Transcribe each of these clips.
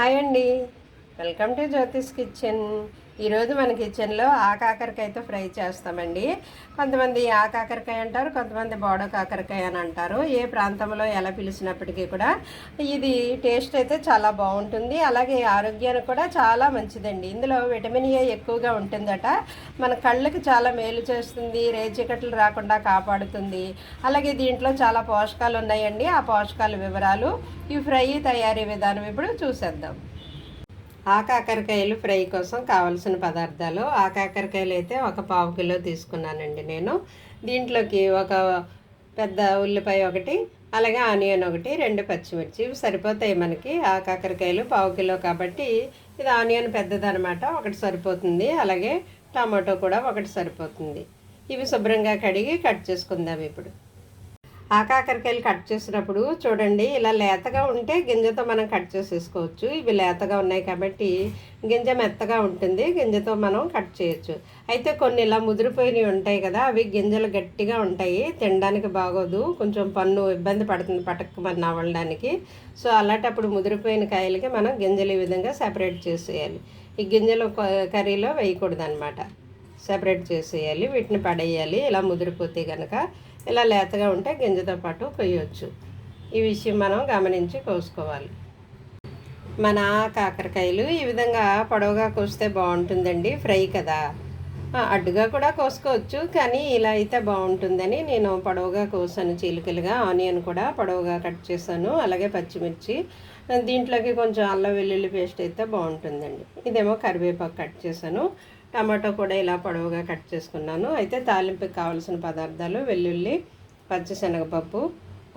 Hi అండి. Welcome to Jyothish kitchen. ఈరోజు మన కిచెన్లో ఆకాకరకాయతో ఫ్రై చేస్తామండి. కొంతమంది ఆకాకరకాయ అంటారు కొంతమంది బోడ కాకరకాయ అని అంటారు. ఏ ప్రాంతంలో ఎలా పిలిచినప్పటికీ కూడా ఇది టేస్ట్ అయితే చాలా బాగుంటుంది. అలాగే ఆరోగ్యానికి కూడా చాలా మంచిదండి. ఇందులో విటమిన్ ఏ ఎక్కువగా ఉంటుందట. మన కళ్ళకి చాలా మేలు చేస్తుంది రేచికట్లు రాకుండా కాపాడుతుంది. అలాగే దీంట్లో చాలా పోషకాలు ఉన్నాయండి. ఆ పోషకాల వివరాలు ఈ ఫ్రై తయారీ విధానం ఇప్పుడు చూసేద్దాం. ఆకాకరకాయలు ఫ్రై కోసం కావలసిన పదార్థాలు. ఆకాకరకాయలు అయితే ఒక పావు కిలో తీసుకున్నానండి నేను. దీంట్లోకి ఒక పెద్ద ఉల్లిపాయ ఒకటి అలాగే ఆనియన్ ఒకటి రెండు పచ్చిమిర్చి. ఇవి సరిపోతాయి మనకి ఆకాకరకాయలు పావు కిలో కాబట్టి. ఇది ఆనియన్ పెద్దదనమాట ఒకటి సరిపోతుంది. అలాగే టమాటో కూడా ఒకటి సరిపోతుంది. ఇవి శుభ్రంగా కడిగి కట్ చేసుకుందాం ఇప్పుడు. ఆకాకరకాయలు కట్ చేసినప్పుడు చూడండి ఇలా లేతగా ఉంటే గింజతో మనం కట్ చేసేసుకోవచ్చు. ఇవి లేతగా ఉన్నాయి కాబట్టి గింజ మెత్తగా ఉంటుంది గింజతో మనం కట్ చేయొచ్చు. అయితే కొన్ని ఇలా ముదిరిపోయినవి ఉంటాయి కదా అవి గింజలు గట్టిగా ఉంటాయి తినడానికి బాగోదు కొంచెం పన్ను ఇబ్బంది పడుతుంది పటక్కమని నవ్వడానికి. సో అలాంటప్పుడు ముదిరిపోయిన కాయలకి మనం గింజలు ఈ విధంగా సెపరేట్ చేసేయాలి. ఈ గింజలు కర్రీలో వేయకూడదు అనమాట సెపరేట్ చేసేయాలి వీటిని పడేయాలి ఇలా ముదిరిపోతే కనుక ఇలా లేతగా ఉంటే గింజతో పాటు కొయ్యొచ్చు. ఈ విషయం మనం గమనించి కోసుకోవాలి. మన కాకరకాయలు ఈ విధంగా పొడవుగా కోస్తే బాగుంటుందండి ఫ్రై కదా. అడ్డుగా కూడా కోసుకోవచ్చు కానీ ఇలా అయితే బాగుంటుందని నేను పొడవుగా కోసాను. చీలికలుగా ఆనియన్ కూడా పొడవుగా కట్ చేశాను అలాగే పచ్చిమిర్చి. దీంట్లోకి కొంచెం అల్లం వెల్లుల్లి పేస్ట్ అయితే బాగుంటుందండి. ఇదేమో కరివేపాకు కట్ చేశాను. టమాటో కూడా ఇలా పొడవుగా కట్ చేసుకున్నాను. అయితే తాలింపుకి కావాల్సిన పదార్థాలు వెల్లుల్లి పచ్చిశనగపప్పు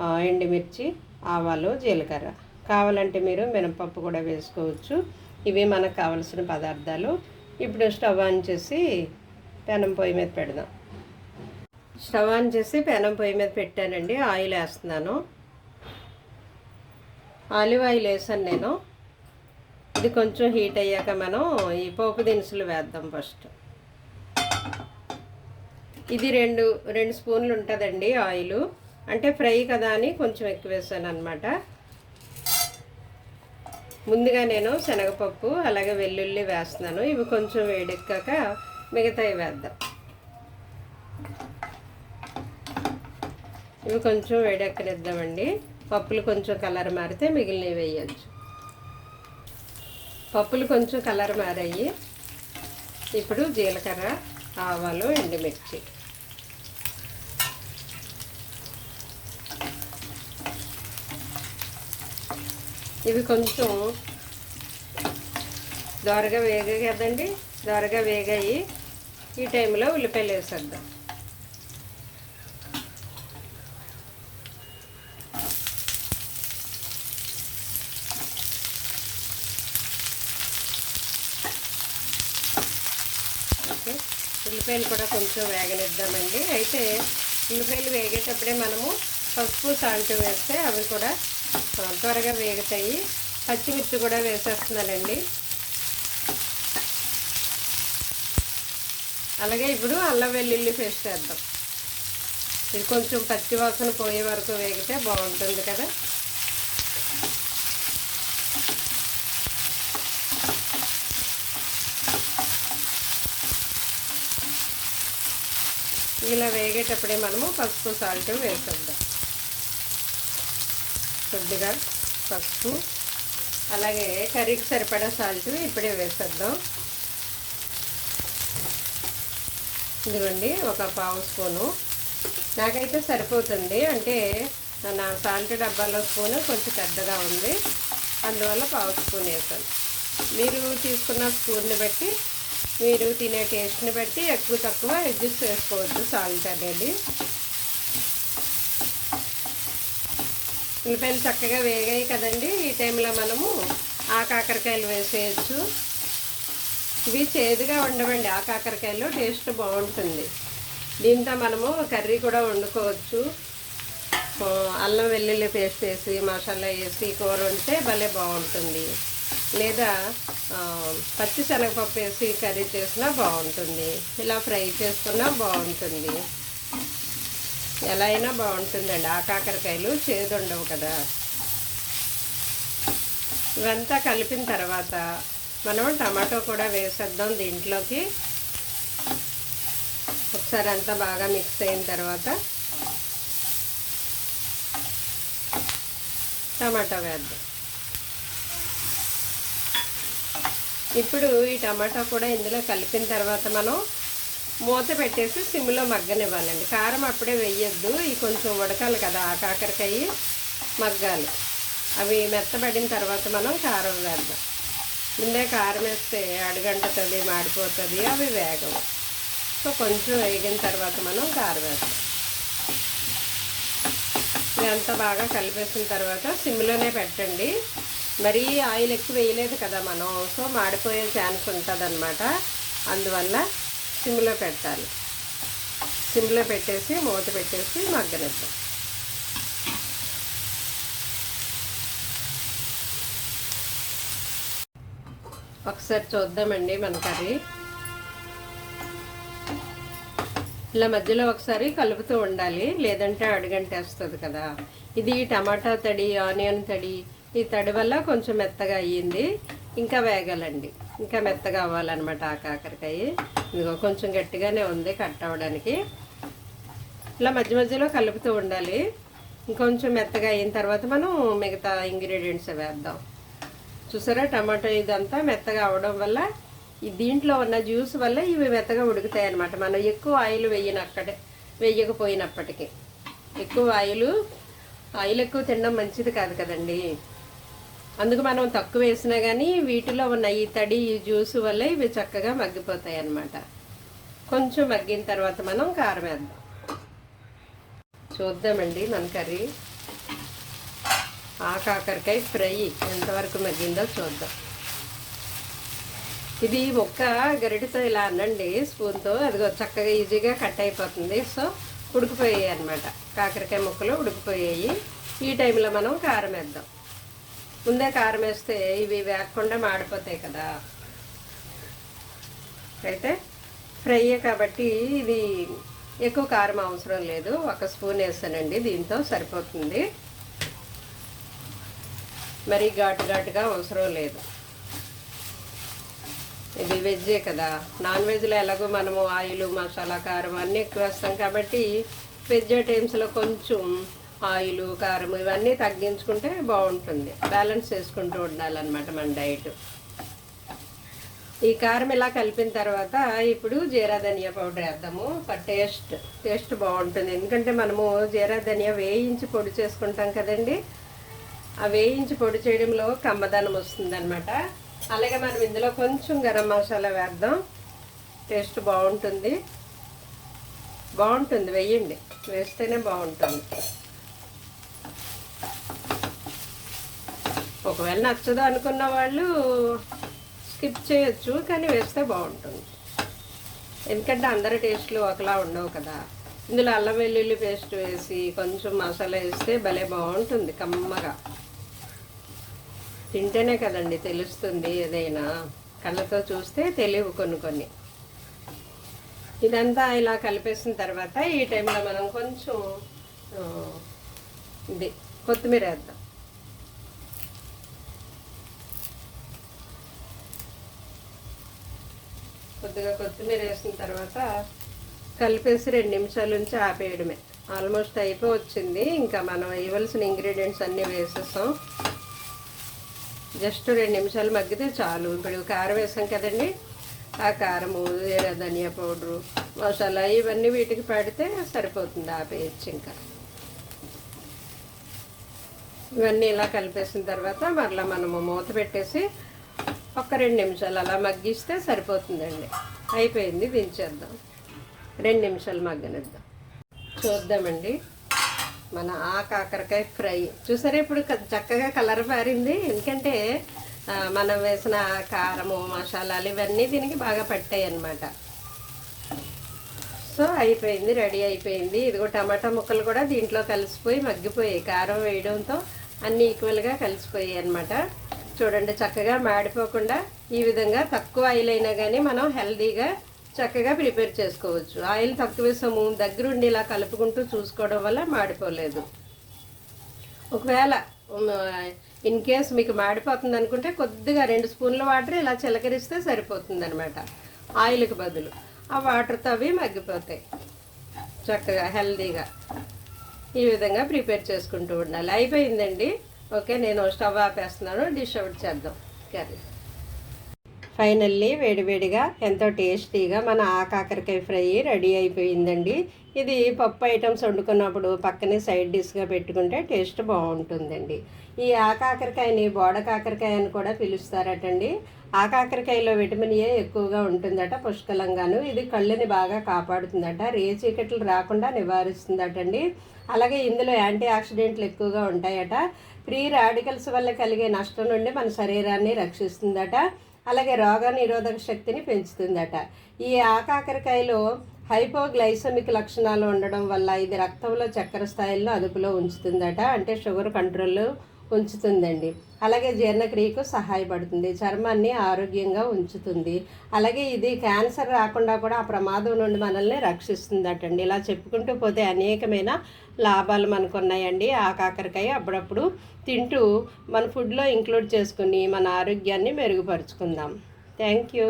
ఆ, ఎండుమిర్చి ఆవాలు జీలకర్ర. కావాలంటే మీరు మినపప్పు కూడా వేసుకోవచ్చు. ఇవి మనకు కావలసిన పదార్థాలు. ఇప్పుడు స్టవ్ ఆన్ చేసి పెనం పొయ్యి మీద పెడదాం. స్టవ్ ఆన్ చేసి పెనం పొయ్యి మీద పెట్టానండి. ఆయిల్ వేస్తున్నాను. ఆలివ్ ఆయిల్ వేసాను నేను. ఇది కొంచెం హీట్ అయ్యాక మనం ఈ పోపు దినుసులు వేద్దాం ఫస్ట్. ఇది రెండు రెండు స్పూన్లు ఉంటుందండి ఆయిల్. అంటే ఫ్రై కదా అని కొంచెం ఎక్కువ వేసాను అనమాట ముందుగా నేను శనగపప్పు అలాగే వెల్లుల్లి వేస్తున్నాను. ఇవి కొంచెం వేడెక్కాక మిగతాయి వేద్దాం. ఇవి కొంచెం వేడెక్కనిద్దామండి. పప్పులు కొంచెం కలర్ మారితే మిగిలినవి వేయచ్చు. పప్పులు కొంచెం కలర్ మారాయి. ఇప్పుడు జీలకర్ర ఆవాలు ఎండుమిర్చి. ఇవి కొంచెం దోరగా వేగాయి కదండి? దోరగా వేగాయి. ఈ టైంలో ఉల్లిపాయలు వేసేద్దాం ఓకే ఉల్లిపాయలు కూడా కొంచెం వేగనిద్దామండి. అయితే ఉల్లిపాయలు వేగేటప్పుడే మనము పసుపు సాల్ట్ వేస్తే అవి కూడా త్వరగా వేగుతాయి. పచ్చిమిర్చి కూడా వేసేస్తున్నానండి. అలాగే ఇప్పుడు అల్లం వెల్లుల్లి పేస్ట్ వేద్దాం. ఇది కొంచెం పచ్చి వాసన పోయే వరకు వేగితే బాగుంటుంది కదా. ఇలా వేగేటప్పుడే మనము పసుపు సాల్ట్ వేసేద్దాం కొద్దిగా పసుపు అలాగే కర్రీకి సరిపడా సాల్ట్ ఇప్పుడే వేసేద్దాం. ఇదిగోండి ఒక పావు స్పూను. నాకైతే సరిపోతుంది అంటే నా సాల్ట్ డబ్బాలో స్పూను కొంచెం పెద్దగా ఉంది. అందువల్ల పావు స్పూన్ వేసాను. మీరు తీసుకున్న స్పూన్ని బట్టి మీరు తినే టేస్ట్ని బట్టి ఎక్కువ తక్కువ అడ్జస్ట్ చేసుకోవచ్చు సాల్ట్ అనేది. ఉల్లిపాయలు చక్కగా వేగాయి కదండి. ఈ టైంలో మనము ఆ కాకరకాయలు వేసేయచ్చు. ఇవి చేదుగా ఉండవండి. ఆ కాకరకాయలు టేస్ట్ బాగుంటుంది. దీంతో మనము కర్రీ కూడా వండుకోవచ్చు. అల్లం వెల్లుల్లి పేస్ట్ వేసి మసాలా వేసి కూర వండితే భలే బాగుంటుంది. లేదా పచ్చి శనగపప్పు వేసి కర్రీ చేసినా బాగుంటుంది. ఇలా ఫ్రై చేసుకున్నా బాగుంటుంది. ఎలా అయినా బాగుంటుందండి. ఆ కాకరకాయలు చేదు ఉండవు కదా. ఇవంతా కలిపిన తర్వాత మనం టమాటో కూడా వేసేద్దాం దీంట్లోకి. ఒకసారి అంతా బాగా మిక్స్ అయిన తర్వాత టమాటా వేద్దాం. ఇప్పుడు ఈ టమాటా కూడా ఇందులో కలిపిన తర్వాత మనం మూత పెట్టేసి సిమ్లో మగ్గనివ్వాలండి. కారం అప్పుడే వేయొద్దు. ఈ కొంచెం ఉడకాలి కదా ఆ కాకరకాయ మగ్గాలి. అవి మెత్తబడిన తర్వాత మనం కారం వేద్దాం. ముందే కారం వేస్తే అడుగంటుతుంది మాడిపోతుంది అవి వేగవు. సో కొంచెం వేగిన తర్వాత మనం కారం వేద్దాం. ఇదంతా బాగా కలిపేసిన తర్వాత సిమ్లోనే పెట్టండి. మరీ ఆయిల్ ఎక్కువ వేయలేదు కదా మనం. సో మాడిపోయే ఛాన్స్ ఉంటుంది అందువల్ల సిమ్లో పెట్టాలి. సిమ్లో పెట్టేసి మూత పెట్టేసి మగ్గనిద్దాం. ఒకసారి చూద్దామండి మన కర్రీ. ఇలా మధ్యలో ఒకసారి కలుపుతూ ఉండాలి. లేదంటే అడుగంటేస్తుంది కదా. ఇది టమాటా తడి ఆనియన్ తడి ఈ తడి వల్ల కొంచెం మెత్తగా అయ్యింది. ఇంకా వేగాలండి. ఇంకా మెత్తగా అవ్వాలన్నమాట ఆ కాకరకాయ. ఇదిగో కొంచెం గట్టిగానే ఉంది కట్ అవ్వడానికి. ఇలా మధ్య మధ్యలో కలుపుతూ ఉండాలి. ఇంకొంచెం మెత్తగా అయిన తర్వాత మనం మిగతా ఇంగ్రీడియంట్స్ వేద్దాం. చూసారా? టమాటో ఇదంతా మెత్తగా అవడం వల్ల ఈ దీంట్లో ఉన్న జ్యూస్ వల్ల ఇవి మెత్తగా ఉడుకుతాయి అన్నమాట మనం ఎక్కువ ఆయిల్ వేయనక్కడే వేయకపోయినప్పటికీ. ఎక్కువ ఆయిల్ ఆయిల్ ఎక్కువ తినడం మంచిది కాదు కదండి. అందుకు మనం తక్కువ వేసినా కానీ వీటిలో ఉన్న ఈ తడి ఈ జ్యూస్ వల్ల ఇవి చక్కగా మగ్గిపోతాయి అన్నమాట కొంచెం మగ్గిన తర్వాత మనం కారం వేద్దాం. చూద్దామండి మన కర్రీ. ఆ కాకరకాయ ఫ్రై ఎంతవరకు మగ్గిందో చూద్దాం. ఇది ముక్క గరిటితో ఇలా అనండి స్పూన్తో. అదిగో చక్కగా ఈజీగా కట్ అయిపోతుంది. సో ఉడికిపోయాయి అనమాట కాకరకాయ ముక్కలు ఉడికిపోయాయి. ఈ టైంలో మనం కారం వేద్దాం. ముందే కారం వేస్తే ఇవి వేగకుండా మాడిపోతాయి కదా. అయితే ఫ్రై కాబట్టి ఇది ఎక్కువ కారం అవసరం లేదు. ఒక స్పూన్ వేస్తానండి దీంతో సరిపోతుంది. మరీ ఘాటు ఘాటుగా అవసరం లేదు. ఇది వెజ్జే కదా. నాన్ వెజ్లో ఎలాగో మనము ఆయిల్ మసాలా కారం అన్నీ ఎక్కువ వేస్తాం కాబట్టి వెజ్ ఐటమ్స్లో కొంచెం ఆయిల్ కారం ఇవన్నీ తగ్గించుకుంటే బాగుంటుంది. బ్యాలెన్స్ చేసుకుంటూ ఉండాలన్నమాట మన డైట్. ఈ కారం ఇలా కలిపిన తర్వాత ఇప్పుడు జీరా ధనియా పౌడర్ వేద్దాము. టేస్ట్ టేస్ట్ బాగుంటుంది. ఎందుకంటే మనము జీరా ధనియా వేయించి పొడి చేసుకుంటాం కదండి. ఆ వేయించి పొడి చేయడంలో కమ్మదనం వస్తుంది అనమాట అలాగే మనం ఇందులో కొంచెం గరం మసాలా వేద్దాం. టేస్ట్ బాగుంటుంది. బాగుంటుంది. వేయండి. వేస్తేనే బాగుంటుంది. ఒకవేళ నచ్చదు అనుకున్న వాళ్ళు స్కిప్ చేయొచ్చు కానీ వేస్తే బాగుంటుంది. ఎందుకంటే అందరి టేస్ట్లు ఒకలా ఉండవు కదా. ఇందులో అల్లం వెల్లుల్లి పేస్ట్ వేసి కొంచెం మసాలా వేస్తే భలే బాగుంటుంది కమ్మగా. తింటేనే కదండి తెలుస్తుంది ఏదైనా. కళ్ళతో చూస్తే తెలియవు కొన్ని కొన్ని. ఇదంతా ఇలా కలిపేసిన తర్వాత ఈ టైంలో మనం కొంచెం ఇది కొత్తిమీర వేద్దాం. కొద్దిగా కొత్తిమీర వేసిన తర్వాత కలిపేసి రెండు నిమిషాల నుంచి ఆపేయడమే. ఆల్మోస్ట్ అయిపోయి వచ్చింది ఇంకా మనం వేయవలసిన ఇంగ్రీడియంట్స్ అన్నీ వేసేస్తాం. జస్ట్ రెండు నిమిషాలు మగ్గితే చాలు. ఇప్పుడు కారం వేసాం కదండి. ఆ కారము ధనియా పౌడరు మసాలా ఇవన్నీ వీటికి పడితే సరిపోతుంది ఆపేయచ్చు ఇంకా. ఇవన్నీ ఇలా కలిపేసిన తర్వాత మరలా మనము మూత పెట్టేసి ఒక రెండు నిమిషాలు అలా మగ్గిస్తే సరిపోతుందండి. అయిపోయింది దించేద్దాం. రెండు నిమిషాలు మగ్గనిద్దాం. చూద్దామండి. మన ఆ కాకరకాయ ఫ్రై. చూసారా ఇప్పుడు చక్కగా కలర్ మారింది. ఎందుకంటే మనం వేసిన కారము మసాలాలు ఇవన్నీ దీనికి బాగా పట్టాయి అన్నమాట సో అయిపోయింది రెడీ అయిపోయింది. ఇదిగో టమాటా ముక్కలు కూడా దీంట్లో కలిసిపోయి మగ్గిపోయాయి. కారం వేయడంతో అన్నీ ఈక్వల్గా కలిసిపోయాయి అన్నమాట. చూడండి చక్కగా మాడిపోకుండా ఈ విధంగా తక్కువ ఆయిల్ అయినా కానీ మనం హెల్దీగా చక్కగా ప్రిపేర్ చేసుకోవచ్చు. ఆయిల్ తక్కువ వేసాము దగ్గరుండి ఇలా కలుపుకుంటూ చూసుకోవడం వల్ల మాడిపోలేదు. ఒకవేళ ఇన్ కేస్ మీకు మాడిపోతుంది అనుకుంటే కొద్దిగా రెండు స్పూన్ల వాటర్ ఇలా చిలకరిస్తే సరిపోతుంది అనమాట ఆయిల్కి బదులు. ఆ వాటర్తో అవి మగ్గిపోతాయి. చక్కగా హెల్దీగా. ఈ విధంగా ప్రిపేర్ చేసుకుంటూ ఉండాలి. అయిపోయిందండి. ఓకే నేను స్టవ్ ఆపేస్తున్నాను డిష్ అవుట్ చేద్దాం. కర్రీ. ఫైనల్లీ వేడివేడిగా ఎంతో టేస్టీగా మన ఆకాకరకాయ ఫ్రై రెడీ అయిపోయిందండి. ఇది పప్పు ఐటమ్స్ వండుకున్నప్పుడు పక్కనే సైడ్ డిష్గా పెట్టుకుంటే టేస్ట్ బాగుంటుందండి. ఈ ఆకాకరకాయని బోడ కాకరకాయ అని కూడా పిలుస్తారటండి. ఆకాకరకాయలో విటమిన్ ఏ ఎక్కువగా ఉంటుందట పుష్కలంగాను. ఇది కళ్ళని బాగా కాపాడుతుందట రే చీకట్లు రాకుండా నివారిస్తుందటండి. అలాగే ఇందులో యాంటీ ఆక్సిడెంట్లు ఎక్కువగా ఉంటాయట. ఫ్రీ రాడికల్స్ వల్ల కలిగే నష్టం నుండి మన శరీరాన్ని రక్షిస్తుందట. అలాగే రోగ నిరోధక శక్తిని పెంచుతుందట. ఈ ఆకాకరకాయలో హైపోగ్లైసమిక్ లక్షణాలు ఉండడం వల్ల ఇది రక్తంలో చక్కెర స్థాయిల్లో అదుపులో ఉంచుతుందట. అంటే షుగర్ కంట్రోల్లో ఉంచుతుందండి. అలాగే జీర్ణక్రియకు సహాయపడుతుంది. చర్మాన్ని ఆరోగ్యంగా ఉంచుతుంది. అలాగే ఇది క్యాన్సర్ రాకుండా కూడా ఆ ప్రమాదం నుండి మనల్ని రక్షిస్తుందటండి. ఇలా చెప్పుకుంటూ పోతే అనేకమైన లాభాలు మనకు ఉన్నాయండి ఆ కాకరకాయ అప్పుడప్పుడు తింటూ మన ఫుడ్లో ఇంక్లూడ్ చేసుకుని మన ఆరోగ్యాన్ని మెరుగుపరుచుకుందాం. Thank you